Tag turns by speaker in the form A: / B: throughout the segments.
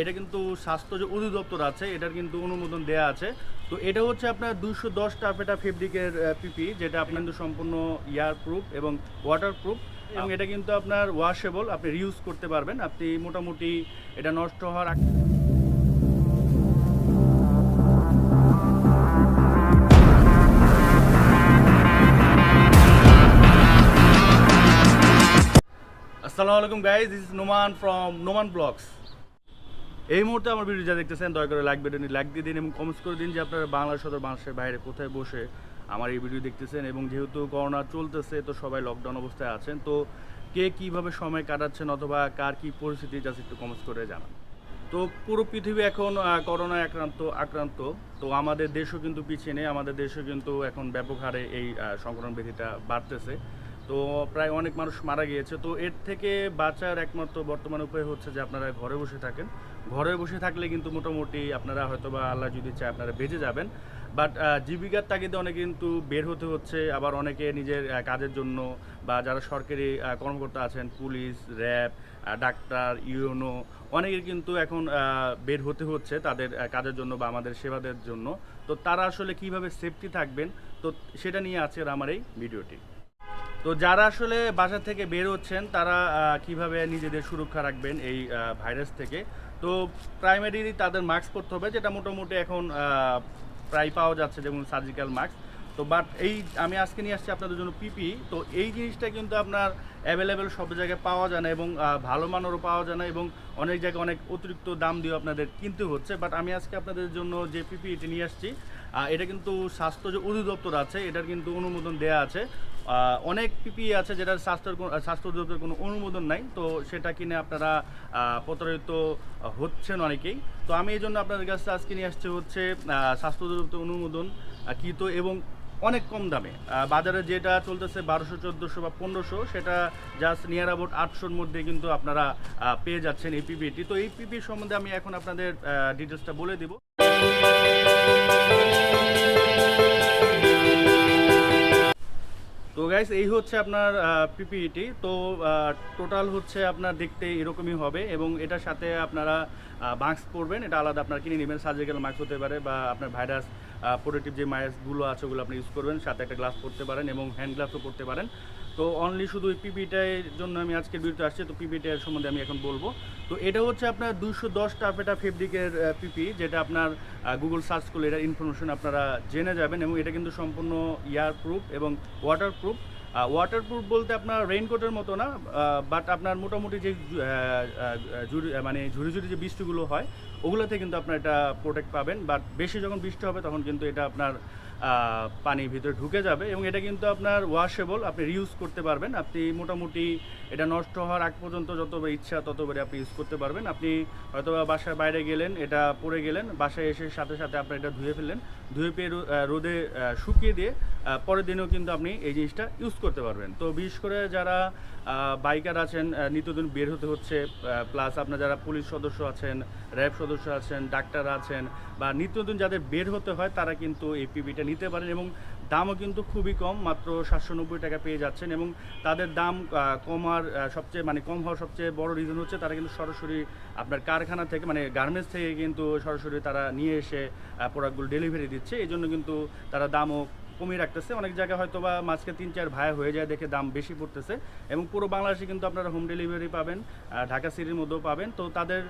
A: এটা কিন্তু স্বাস্থ্য যে অধিদপ্তর আছে এটার কিন্তু অনুমোদন দেয়া আছে। তো এটা হচ্ছে আপনার দুশো দশ টাপেটা ফেব্রিকের পিপি যেটা আপনার কিন্তু সম্পূর্ণ ইয়ার প্রুফ এবং ওয়াটার প্রুফ এবং এটা কিন্তু আপনার ওয়াশেবল আপনি রিউজ করতে পারবেন। আপনি মোটামুটি এটা নষ্ট হওয়ার আগ আসসালামু আলাইকুম guys is Noman from Noman vlogs এই মুহূর্তে আমার ভিডিও যা দেখতেছেন, দয়া করে লাইক বেটে লাইক দিয়ে দিন এবং কমেন্টস করে দিন যে আপনারা বাংলাদেশ অথবা বাংলাদেশের বাইরে কোথায় বসে আমার এই ভিডিও দেখতেছেন এবং যেহেতু করোনা চলতেছে, তো সবাই লকডাউন অবস্থায় আছেন, তো কে কীভাবে সময় কাটাচ্ছেন অথবা কার কী পরিস্থিতি জাস্ট একটু কমেন্টস করে জানান। তো পুরো পৃথিবী এখন করোনায় আক্রান্ত আক্রান্ত, তো আমাদের দেশও কিন্তু পিছিয়ে নেই, আমাদের দেশও কিন্তু এখন ব্যাপক হারে এই সংক্রমণ ব্যাধিটা বাড়তেছে। তো প্রায় অনেক মানুষ মারা গিয়েছে। তো এর থেকে বাঁচার একমাত্র বর্তমান উপায় হচ্ছে যে আপনারা ঘরে বসে থাকেন। ঘরে বসে থাকলে কিন্তু মোটামুটি আপনারা হয়তো বা আল্লাহ যদি চায় আপনারা বেঁচে যাবেন। বাট জীবিকার তাগিদে অনেকে কিন্তু বের হতে হচ্ছে। আবার অনেকে নিজের কাজের জন্য বা যারা সরকারি কর্মকর্তা আছেন, পুলিশ, র্যাব ডাক্তার, ইউনো অনেকের কিন্তু এখন বের হতে হচ্ছে তাদের কাজের জন্য বা আমাদের সেবাদের জন্য। তো তারা আসলে কীভাবে সেফটি থাকবেন? তো সেটা নিয়ে আজকের আমার এই ভিডিওটি। তো যারা আসলে বাসা থেকে বের হচ্ছেন, তারা কীভাবে নিজেদের সুরক্ষা রাখবেন এই ভাইরাস থেকে? তো প্রাইমারি তাদের মাস্ক পরতে হবে, যেটা মোটামুটি এখন প্রায় পাওয়া যাচ্ছে যেমন সার্জিক্যাল মাস্ক তো বাট এই, আমি আজকে নিয়ে আসছি আপনাদের জন্য পিপি তো এই জিনিসটা কিন্তু আপনার অ্যাভেলেবেল সব জায়গায় পাওয়া যায় না এবং ভালো মানেরও পাওয়া যায় না এবং অনেক জায়গায় অনেক অতিরিক্ত দাম দিয়ে আপনাদের কিনতে হচ্ছে। বাট আমি আজকে আপনাদের জন্য যে পিপিটি নিয়ে আসছি এটা কিন্তু স্বাস্থ্য যে অধিদপ্তর আছে, এটার কিন্তু অনুমোদন দেয়া আছে। অনেক পিপি আছে যেটার স্বাস্থ্যের স্বাস্থ্য অধিদপ্তরের কোনো অনুমোদন নাই, তো সেটা কিনে আপনারা প্রতারিত হচ্ছেন অনেকেই। তো আমি এই জন্য আপনাদের কাছে আজকে নিয়ে আসছে হচ্ছে স্বাস্থ্য অধিদপ্তর অনুমোদন কৃত এবং অনেক কম দামে। বাজারে যেটা চলতেছে বারোশো, চোদ্দোশো বা পনেরোশো, সেটা জাস্ট নিয়ার অ্যাবাউট আটশোর মধ্যে কিন্তু আপনারা পেয়ে যাচ্ছেন এই পিপিটি। তো এই পিপি সম্বন্ধে আমি এখন আপনাদের ডিটেলসটা বলে দিব। গাইস এই হচ্ছে আপনার পিপিইটি তো টোটাল হচ্ছে আপনার দেখতে এরকমই হবে এবং এটার সাথে আপনারা মাস্ক পরবেন, এটা আলাদা আপনার কিনে নেবেন সার্জিক্যাল মাস্ক হতে পারে বা আপনার ভাইরাস প্রোটেক্টিভ যে মাস্কগুলো আছে, ওগুলো আপনি ইউজ করবেন, সাথে একটা গ্লাস পরতে পারেন এবং হ্যান্ড গ্লাভসও পরতে পারেন। তো অনলি শুধু এই পিপিটার জন্য আমি আজকের ভিডিওতে আসছি, তো পিপিটার সম্বন্ধে আমি এখন বলব। তো এটা হচ্ছে আপনার দুশো দশ টাপেটা ফেব্রিকের পিপি যেটা আপনার গুগল সার্চ করলে এটার ইনফরমেশন আপনারা জেনে যাবেন এবং এটা কিন্তু সম্পূর্ণ ইয়ার প্রুফ এবং ওয়াটার প্রুফ ওয়াটার প্রুফ বলতে আপনার রেইনকোটের মতো না বাট আপনার মোটামুটি যে মানে ঝুড়ি ঝুড়ি যে বৃষ্টিগুলো হয়, ওগুলোতে কিন্তু আপনার এটা প্রোটেক্ট পাবেন বাট বেশি যখন বৃষ্টি হবে তখন কিন্তু এটা আপনার পানির ভিতরে ঢুকে যাবে এবং এটা কিন্তু আপনার ওয়াশেবল আপনি রিউজ করতে পারবেন। আপনি মোটামুটি এটা নষ্ট হওয়ার আগ পর্যন্ত যতবার ইচ্ছা ততবারই আপনি ইউজ করতে পারবেন। আপনি হয়তো বাসার বাইরে গেলেন, এটা পরে গেলেন, বাসায় এসে সাথে সাথে আপনি এটা ধুয়ে ফেললেন, ধুয়ে পেয়ে রোদে শুকিয়ে দিয়ে পরের দিনেও কিন্তু আপনি এই জিনিসটা ইউজ করতে পারবেন। তো বিশেষ করে যারা বাইকার আছেন নিত্যদিন বের হতে হচ্ছে প্লাস আপনার যারা পুলিশ সদস্য আছেন র্যাব সদস্য আছেন ডাক্তার আছেন বা নিত্যদিন যাদের বের হতে হয়, তারা কিন্তু এই পিবিটা নিতে পারেন এবং দামও কিন্তু খুবই কম, মাত্র সাতশো নব্বই টাকা পেয়ে যাচ্ছেন এবং তাদের দাম কমার সবচেয়ে মানে কম হওয়ার সবচেয়ে বড় রিজন হচ্ছে তারা কিন্তু সরাসরি আপনার কারখানা থেকে মানে গার্মেন্টস থেকে কিন্তু সরাসরি তারা নিয়ে এসে প্রোডাক্টগুলো ডেলিভারি দিচ্ছে। এই জন্য কিন্তু তারা দামও কমিয়ে রাখতেছে। অনেক জায়গায় হয়তো বা মাঝকে তিন, চার ভাই হয়ে যায় দেখে দাম বেশি পড়তেছে। এবং পুরো বাংলাদেশে কিন্তু আপনারা হোম ডেলিভারি পাবেন ঢাকা সিটির মধ্যেও পাবেন। তো তাদের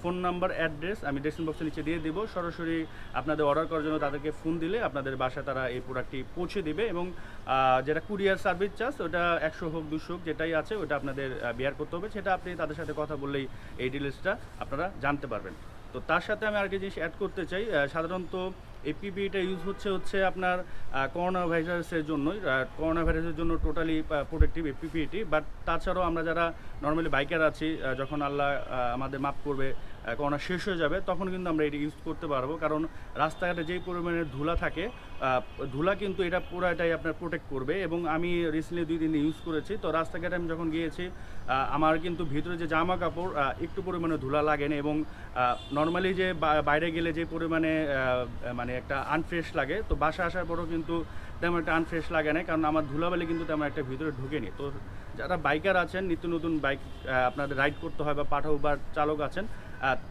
A: ফোন নাম্বার অ্যাড্রেস আমি ডেসক্রিপশন বক্সের নিচে দিয়ে দিব। সরাসরি আপনাদের অর্ডার করার জন্য তাদেরকে ফোন দিলে আপনাদের বাসায় তারা এই প্রোডাক্টটি পৌঁছে দিবে এবং যেটা কুরিয়ার সার্ভিস চার্জ ওটা একশো হোক, দুশো হোক, যেটাই আছে, ওটা আপনাদের বিয়ার করতে হবে। সেটা আপনি তাদের সাথে কথা বললেই এই ডিটেলসটা আপনারা জানতে পারবেন। তো তার সাথে আমি আর আরেকটি জিনিস অ্যাড করতে চাই। সাধারণত এই ইউজ হচ্ছে হচ্ছে আপনার করোনা ভাইরাসের জন্যই করোনা ভাইরাসের জন্য টোটালি প্রোটেক্টিভ এই পিপিইটি বাট তাছাড়াও আমরা যারা নর্মালি বাইকার আছি যখন আল্লাহ আমাদের মাফ করবে করোনা শেষ হয়ে যাবে, তখন কিন্তু আমরা এটি ইউজ করতে পারব। কারণ রাস্তাঘাটে যেই পরিমাণে ধুলা থাকে ধুলা কিন্তু এটা পুরাটাই আপনার প্রোটেক্ট করবে। এবং আমি রিসেন্টলি দুই দিন ইউজ করেছি। তো রাস্তাঘাটে আমি যখন গিয়েছি আমার কিন্তু ভিতরে যে জামা কাপড় একটু পরিমাণে ধুলা লাগে না এবং নর্মালি যে বাইরে গেলে যে পরিমাণে মানে একটা আনফ্রেশ লাগে, তো বাসা আসার পরও কিন্তু তেমন একটা আনফ্রেশ লাগে না। কারণ আমার ধুলাবালি কিন্তু তেমন একটা ভিতরে ঢুকেনি। তো যারা বাইকার আছেন, নিত্য নতুন বাইক আপনাদের রাইড করতে হয় বা পাঠা বা চালক আছেন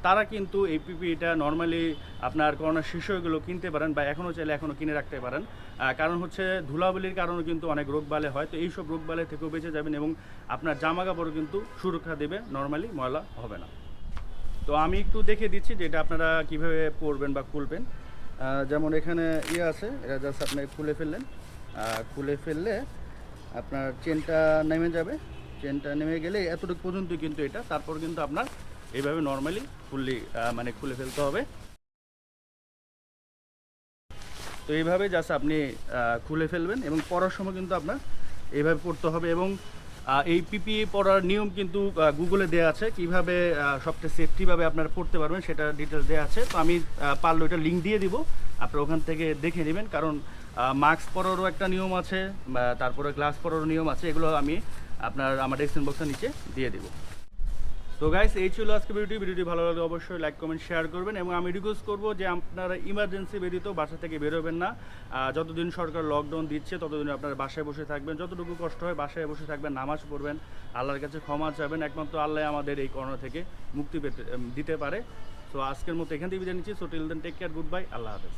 A: তারা কিন্তু এই পিপিইটা নর্মালি আপনার করোনার শিশুগুলো কিনতে পারেন বা এখনও চাইলে এখনও কিনে রাখতে পারেন। কারণ হচ্ছে ধুলাবলির কারণে কিন্তু অনেক রোগ বালে হয়। তো এইসব রোগ বালে থেকেও বেঁচে যাবেন এবং আপনার জামা কাপড়ও কিন্তু সুরক্ষা দেবে নর্মালি ময়লা হবে না। তো আমি একটু দেখে দিচ্ছি যে এটা আপনারা কীভাবে পরবেন বা খুলবেন। যেমন এখানে ইয়ে আছে, এটা জাস্ট আপনি খুলে ফেললেন। খুলে ফেললে আপনার চেনটা নেমে যাবে। চেনটা নেমে গেলে এতটুকু পর্যন্ত কিন্তু এটা, তারপর কিন্তু আপনার এইভাবে নর্মালি ফুললি মানে খুলে ফেলতে হবে। তো এইভাবে জাস্ট আপনি খুলে ফেলবেন এবং পড়ার সময় কিন্তু আপনার এইভাবে পড়তে হবে এবং এই পিপিএ পড়ার নিয়ম কিন্তু গুগলে দেওয়া আছে কীভাবে সবচেয়ে সেফটিভাবে আপনারা পড়তে পারবেন, সেটা ডিটেলস দেওয়া আছে। তো আমি পারলে ওইটা লিঙ্ক দিয়ে দিব, আপনারা ওখান থেকে দেখে নেবেন। কারণ মাস্ক পরারও একটা নিয়ম আছে তারপরে গ্লাস পরারও নিয়ম আছে, এগুলো আমি আপনার আমার ডেসক্রিপশন বক্সের নিচে দিয়ে দিব। তো গাইস এই ছিল আজকে ভিডিওটি। ভিডিওটি ভালো লাগলে অবশ্যই লাইক কমেন্ট শেয়ার করবেন এবং আমি রিকোয়েস্ট করব যে আপনারা ইমার্জেন্সি বেরিয়েও বাসা থেকে বেরোবেন না। যতদিন সরকার লকডাউন দিচ্ছে, ততদিন আপনারা বাসায় বসে থাকবেন। যতটুকু কষ্ট হয় বাসায় বসে থাকবেন, নামাজ পড়বেন, আল্লাহর কাছে ক্ষমা চাবেন। একমাত্র আল্লাহ আমাদের এই করোনা থেকে মুক্তি পেতে দিতে পারে। তো আজকের মতো এখান থেকে বিদায় নিচ্ছি। So till then take care goodbye আল্লাহ হাফেজ।